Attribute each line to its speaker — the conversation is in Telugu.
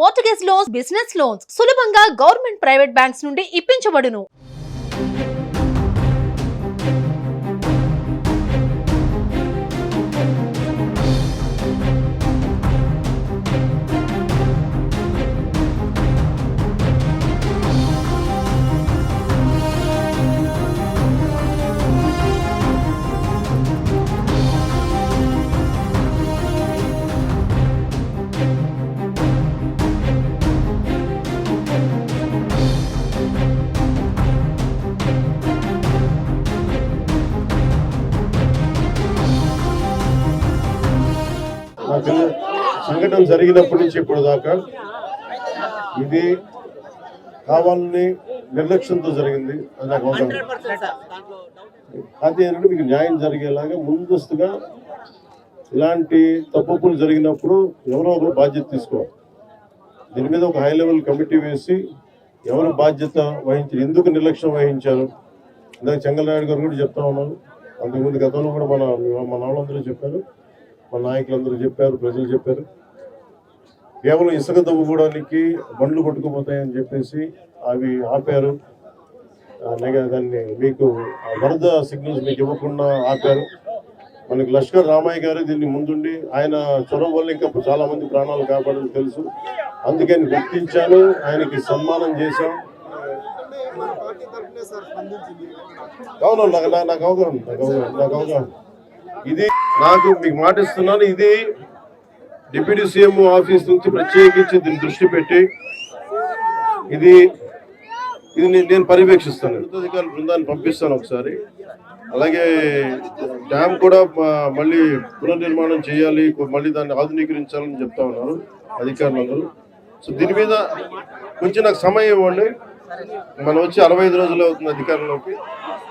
Speaker 1: మోర్టగేజ్ లోన్స్ బిజినెస్ లోన్స్ సులభంగా గవర్నమెంట్ ప్రైవేట్ బ్యాంక్స్ నుండి ఇప్పించబడును.
Speaker 2: సంఘటన జరిగినప్పటి నుంచి ఇప్పుడు దాకా ఇది కావాలని నిర్లక్ష్యంతో జరిగింది. అది నాకు అవసరం. అది ఏంటంటే మీకు న్యాయం జరిగేలాగా ముందస్తుగా ఇలాంటి తప్పులు జరిగినప్పుడు ఎవరో ఒకరు బాధ్యత తీసుకోవాలి. దీని మీద ఒక హై లెవెల్ కమిటీ వేసి ఎవరు బాధ్యత వహించారు ఎందుకు నిర్లక్ష్యం వహించారు ఇందాక చెంగలనాయుడు గారు కూడా చెప్తా ఉన్నారు. అంతకుముందు గతంలో కూడా మన మన వాళ్ళందరూ చెప్పారు. మన నాయకులందరూ చెప్పారు ప్రజలు చెప్పారు. కేవలం ఇసుక తవ్వుకోవడానికి బండ్లు కొట్టుకుపోతాయని చెప్పేసి అవి ఆపారు. దాన్ని మీకు వరద సిగ్నల్స్ మీకు ఇవ్వకుండా ఆపారు. మనకి లష్కర్ రామయ్య గారు దీన్ని ముందుండి ఆయన చొరవ వల్ల ఇంకా చాలా మంది ప్రాణాలు కాపాడని తెలుసు. అందుకని గుర్తించాను ఆయనకి సన్మానం చేశాం. అవును నాకు నాకు- అవగాహన నాకు అవగాహన నాకు అవగాహన ఇది నాకు మీకు మాట ఇస్తున్నాను ఇది డిప్యూటీ సీఎం ఆఫీస్ నుంచి ప్రత్యేకించి దీన్ని దృష్టి పెట్టి ఇది ఇది నేను- పర్యవేక్షిస్తాను. ఉన్నతాధికారుల బృందాన్ని పంపిస్తాను ఒకసారి. అలాగే డ్యామ్ కూడా మళ్ళీ పునర్నిర్మాణం చేయాలి మళ్ళీ దాన్ని ఆధునీకరించాలని చెప్తా ఉన్నారు అధికారులందరూ. సో దీని మీద కొంచెం నాకు సమయం ఇవ్వండి. మనం వచ్చి అరవై ఐదు రోజులు అవుతుంది అధికారంలోకి.